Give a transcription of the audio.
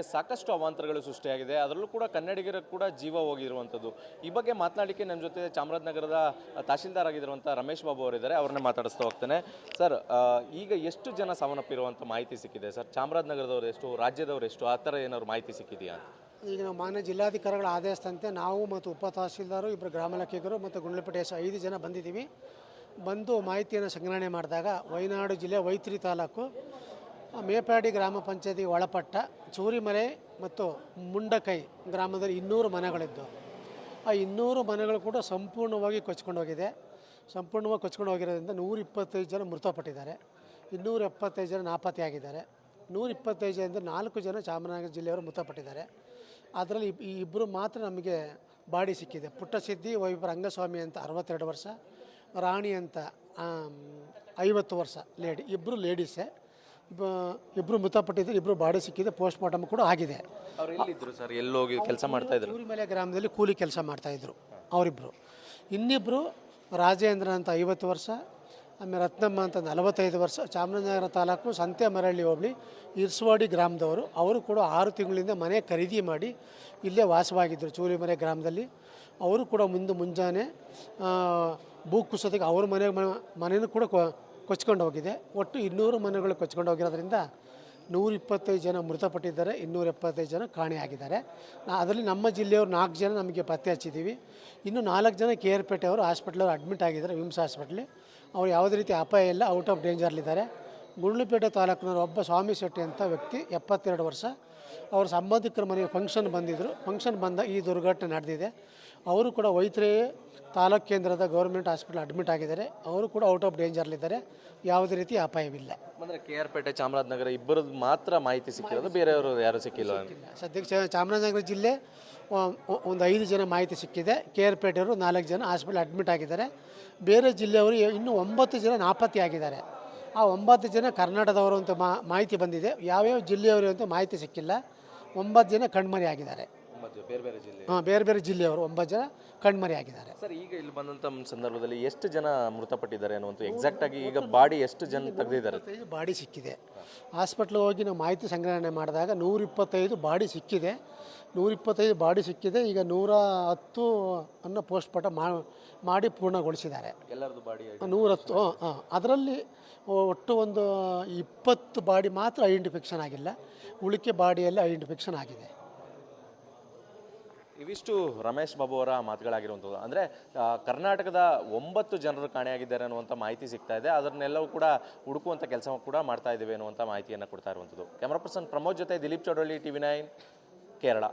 ಸಾಕಷ್ಟು ಅವಾಂತರಗಳು ಸೃಷ್ಟಿಯಾಗಿದೆ. ಅದರಲ್ಲೂ ಕೂಡ ಕನ್ನಡಿಗರ ಕೂಡ ಜೀವ ಹೋಗಿರುವಂಥದ್ದು. ಈ ಬಗ್ಗೆ ಮಾತನಾಡಲಿಕ್ಕೆ ನಮ್ಮ ಜೊತೆ ಚಾಮರಾಜನಗರದ ತಹಶೀಲ್ದಾರ್ ಆಗಿರುವಂಥ ರಮೇಶ್ ಬಾಬು ಅವರಿದ್ದಾರೆ. ಅವ್ರನ್ನೇ ಮಾತಾಡಿಸ್ತಾ ಹೋಗ್ತೇನೆ. ಸರ್ ಈಗ ಎಷ್ಟು ಜನ ಸಾವನ್ನಪ್ಪಿರುವಂಥ ಮಾಹಿತಿ ಸಿಕ್ಕಿದೆ? ಸರ್, ಚಾಮರಾಜನಗರದವ್ರು ಎಷ್ಟು, ರಾಜ್ಯದವ್ರು ಎಷ್ಟು, ಆ ಥರ ಏನಾದ್ರು ಮಾಹಿತಿ ಸಿಕ್ಕಿದೆಯಾ ಈಗ ನಾವು ಮಾನ್ಯ ಜಿಲ್ಲಾಧಿಕಾರಿಗಳ ಆದೇಶದಂತೆ ನಾವು ಮತ್ತು ಉಪ ತಹಶೀಲ್ದಾರು ಇಬ್ಬರು ಗ್ರಾಮ ಲೆಕ್ಕಿಗರು ಮತ್ತು ಗುಂಡ್ಲಪೇಟೆ ಐದು ಜನ ಬಂದಿದ್ದೀವಿ. ಬಂದು ಮಾಹಿತಿಯನ್ನು ಸಂಗ್ರಹಣೆ ಮಾಡಿದಾಗ ವಯನಾಡು ಜಿಲ್ಲೆ ವೈತ್ರಿ ತಾಲೂಕು ಮೇಪಾಡಿ ಗ್ರಾಮ ಪಂಚಾಯತಿ ಒಳಪಟ್ಟ ಚೂರಿಮಲೆ ಮತ್ತು ಮುಂಡಕೈ ಗ್ರಾಮದಲ್ಲಿ ಇನ್ನೂರು ಮನೆಗಳಿದ್ದು. ಆ ಇನ್ನೂರು ಮನೆಗಳು ಕೂಡ ಸಂಪೂರ್ಣವಾಗಿ ಕೊಚ್ಕೊಂಡು ಹೋಗಿದೆ. ಸಂಪೂರ್ಣವಾಗಿ ಕೊಚ್ಕೊಂಡು ಹೋಗಿರೋದ್ರಿಂದ ನೂರ ಇಪ್ಪತ್ತೈದು ಜನ ಮೃತಪಟ್ಟಿದ್ದಾರೆ. ಇನ್ನೂರ ಎಪ್ಪತ್ತೈದು ಜನ ನಾಪತ್ತೆಯಾಗಿದ್ದಾರೆ. ನೂರ ಇಪ್ಪತ್ತೈದು ಜನದಿಂದ ನಾಲ್ಕು ಜನ ಚಾಮರಾಜನಗರ ಜಿಲ್ಲೆಯವರು ಮೃತಪಟ್ಟಿದ್ದಾರೆ. ಅದರಲ್ಲಿ ಈ ಇಬ್ಬರು ಮಾತ್ರ ನಮಗೆ ಬಾಡಿ ಸಿಕ್ಕಿದೆ. ಪುಟ್ಟಸಿದ್ದಿ ವೈಭವ ರಂಗಸ್ವಾಮಿ ಅಂತ ಅರವತ್ತೆರಡು ವರ್ಷ, ರಾಣಿ ಅಂತ ಐವತ್ತು ವರ್ಷ ಲೇಡಿ ಇಬ್ಬರು ಲೇಡೀಸೇ. ಇಬ್ಬರು ಮೃತಪಟ್ಟಿದ್ದಾರೆ ಇಬ್ಬರು ಬಾಡಿ ಸಿಕ್ಕಿದೆ ಪೋಸ್ಟ್ ಮಾರ್ಟಮ್ ಕೂಡ ಆಗಿದೆ. ಅವ್ರು ಎಲ್ಲಿದ್ರು ಸರ್? ಎಲ್ಲೋಗಿ ಕೆಲಸ ಮಾಡ್ತಾ ಇದ್ರು? ಮೇಲೆ ಗ್ರಾಮದಲ್ಲಿ ಕೂಲಿ ಕೆಲಸ ಮಾಡ್ತಾಯಿದ್ರು ಅವರಿಬ್ಬರು ಇನ್ನಿಬ್ಬರು ರಾಜೇಂದ್ರ ಅಂತ ಐವತ್ತು ವರ್ಷ ಆಮೇಲೆ ರತ್ನಮ್ಮ ಅಂತ ನಲವತ್ತೈದು ವರ್ಷ ಚಾಮರಾಜನಗರ ತಾಲೂಕು ಸಂತೆ ಮರಳ್ಳಿ ಹೋಬಳಿ ಇರ್ಸವಾಡಿ ಗ್ರಾಮದವರು. ಅವರು ಕೂಡ ಆರು ತಿಂಗಳಿಂದ ಮನೆ ಖರೀದಿ ಮಾಡಿ ಇಲ್ಲೇ ವಾಸವಾಗಿದ್ದರು ಚೂಲಿಮರೆ ಗ್ರಾಮದಲ್ಲಿ. ಅವರು ಕೂಡ ಮುಂದೆ ಮುಂಜಾನೆ ಆ, ಭೂ ಕುಸಿತಕ್ಕೆ ಅವ್ರ ಮನೆ ಮನೆಯೂ ಕೂಡ ಕೊ- ಕೊಚ್ಕೊಂಡು ಹೋಗಿದೆ. ಒಟ್ಟು ಇನ್ನೂರು ಮನೆಗಳು ಕೊಚ್ಕೊಂಡು ಹೋಗಿರೋದ್ರಿಂದ ನೂರಿಪ್ಪತ್ತೈದು ಜನ ಮೃತಪಟ್ಟಿದ್ದಾರೆ ಇನ್ನೂರ ಎಪ್ಪತ್ತೈದು ಜನ ಕಾಣೆಯಾಗಿದ್ದಾರೆ. ಅದರಲ್ಲಿ ನಮ್ಮ ಜಿಲ್ಲೆಯವರು ನಾಲ್ಕು ಜನ ನಮಗೆ ಪತ್ತೆ ಹಚ್ಚಿದ್ದೀವಿ. ಇನ್ನು ನಾಲ್ಕು ಜನ ಕೆ ಆರ್ ಪೇಟೆಯವರು ಹಾಸ್ಪಿಟ್ಲವರು ಅಡ್ಮಿಟ್ ಆಗಿದ್ದಾರೆ, ವಿಮ್ಸ್ ಹಾಸ್ಪಿಟ್ಲಿ ಅವ್ರು ಯಾವುದೇ ರೀತಿ ಅಪಾಯ ಇಲ್ಲ, ಔಟ್ ಆಫ್ ಡೇಂಜರ್ಲಿದ್ದಾರೆ ಗುಂಡ್ಲುಪೇಟೆ ತಾಲೂಕಿನ ಒಬ್ಬ ಸ್ವಾಮಿ ಶೆಟ್ಟಿ ಅಂತ ವ್ಯಕ್ತಿ ಎಪ್ಪತ್ತೆರಡು ವರ್ಷ. ಅವರ ಸಂಬಂಧಿಕರ ಮನೆಗೆ ಫಂಕ್ಷನ್ ಬಂದಿದ್ದರು ಫಂಕ್ಷನ್ ಬಂದ ಈ ದುರ್ಘಟನೆ ನಡೆದಿದೆ. ಅವರು ಕೂಡ ವೈತ್ರಿ ತಾಲೂಕು ಕೇಂದ್ರದ ಗೌರ್ಮೆಂಟ್ ಹಾಸ್ಪಿಟಲ್ ಅಡ್ಮಿಟ್ ಆಗಿದ್ದಾರೆ. ಅವರು ಕೂಡ ಔಟ್ ಆಫ್ ಡೇಂಜರ್ಲಿದ್ದಾರೆ ಯಾವುದೇ ರೀತಿ ಅಪಾಯವಿಲ್ಲ. ಅಂದರೆ ಕೆ ಆರ್ ಪೇಟೆ ಚಾಮರಾಜನಗರ ಇಬ್ಬರದ್ದು ಮಾತ್ರ ಮಾಹಿತಿ ಸಿಕ್ಕಿರೋದು? ಬೇರೆಯವರು ಯಾರು ಸಿಕ್ಕಿಲ್ಲ? ಸದ್ಯಕ್ಕೆ ಚಾಮರಾಜನಗರ ಜಿಲ್ಲೆ ಒಂದು ಐದು ಜನ ಮಾಹಿತಿ ಸಿಕ್ಕಿದೆ. ಕೆ ಆರ್ ಪೇಟೆಯವರು ನಾಲ್ಕು ಜನ ಹಾಸ್ಪಿಟಲ್ ಅಡ್ಮಿಟ್ ಆಗಿದ್ದಾರೆ. ಬೇರೆ ಜಿಲ್ಲೆಯವರು ಇನ್ನೂ ಒಂಬತ್ತು ಜನ ನಾಪತ್ತೆ ಆಗಿದ್ದಾರೆ ಆ ಒಂಬತ್ತು ಜನ ಕರ್ನಾಟಕದವರು ಅಂತ ಮಾಹಿತಿ ಬಂದಿದೆ. ಯಾವ್ಯಾವ ಜಿಲ್ಲೆಯವರು ಅಂತ ಮಾಹಿತಿ ಸಿಕ್ಕಿಲ್ಲ. ಒಂಬತ್ತು ಜನ ಕಣ್ಮರೆ ಬೇರೆ ಬೇರೆ ಜಿಲ್ಲೆ. ಹಾಂ ಬೇರೆ ಬೇರೆ ಜಿಲ್ಲೆಯವರು ಒಂಬತ್ತು ಜನ ಕಣ್ಮರೆ ಆಗಿದ್ದಾರೆ. ಸರ್ ಈಗ ಇಲ್ಲಿ ಬಂದಂಥ ಸಂದರ್ಭದಲ್ಲಿ ಎಷ್ಟು ಜನ ಮೃತಪಟ್ಟಿದ್ದಾರೆ ಅನ್ನುವಂಥ ಎಕ್ಸಾಕ್ಟ್ ಆಗಿ ಈಗ ಬಾಡಿ ಎಷ್ಟು ಜನ ತೆಗೆದಿದ್ದಾರೆ? ಇಪ್ಪತ್ತೈದು ಬಾಡಿ ಸಿಕ್ಕಿದೆ. ಹಾಸ್ಪಿಟ್ಲಿಗೆ ಹೋಗಿ ನಾವು ಮಾಹಿತಿ ಸಂಗ್ರಹಣೆ ಮಾಡಿದಾಗ ನೂರ ಇಪ್ಪತ್ತೈದು ಬಾಡಿ ಸಿಕ್ಕಿದೆ. ನೂರ ಇಪ್ಪತ್ತೈದು ಬಾಡಿ ಸಿಕ್ಕಿದೆ. ಈಗ ನೂರ ಹತ್ತು ಅನ್ನು ಪೋಸ್ಟ್ ಮಾರ್ಟಮ್ ಮಾ- ಮಾಡಿ ಪೂರ್ಣಗೊಳಿಸಿದ್ದಾರೆ. ಎಲ್ಲರದ್ದು ಬಾಡಿ ನೂರತ್ತು ಹಾಂ ಅದರಲ್ಲಿ ಒಟ್ಟು ಒಂದು ಇಪ್ಪತ್ತು ಬಾಡಿ ಮಾತ್ರ ಐಡೆಂಟಿಫಿಕ್ಷನ್ ಆಗಿಲ್ಲ. ಉಳಿಕೆ ಬಾಡಿಯಲ್ಲಿ ಐಡೆಂಟಿಫಿಕ್ಷನ್ ಆಗಿದೆ. ಇವಿಷ್ಟು ರಮೇಶ್ ಬಾಬು ಅವರ ಮಾತುಗಳಾಗಿರುವಂಥದ್ದು. ಅಂದರೆ ಕರ್ನಾಟಕದ ಒಂಬತ್ತು ಜನರು ಕಾಣೆಯಾಗಿದ್ದಾರೆ ಅನ್ನುವಂಥ ಮಾಹಿತಿ ಸಿಗ್ತಾ ಇದೆ. ಅದನ್ನೆಲ್ಲವೂ ಕೂಡ ಹುಡುಕುವಂಥ ಕೆಲಸ ಕೂಡ ಮಾಡ್ತಾ ಇದ್ದೇವೆ ಅನ್ನುವಂಥ ಮಾಹಿತಿಯನ್ನು ಕೊಡ್ತಾ ಇರುವಂಥದ್ದು. ಕ್ಯಾಮ್ರಾ ಪರ್ಸನ್ ಪ್ರಮೋದ್ ಜೊತೆ Dilip Chowdalli T V nine, Kerala.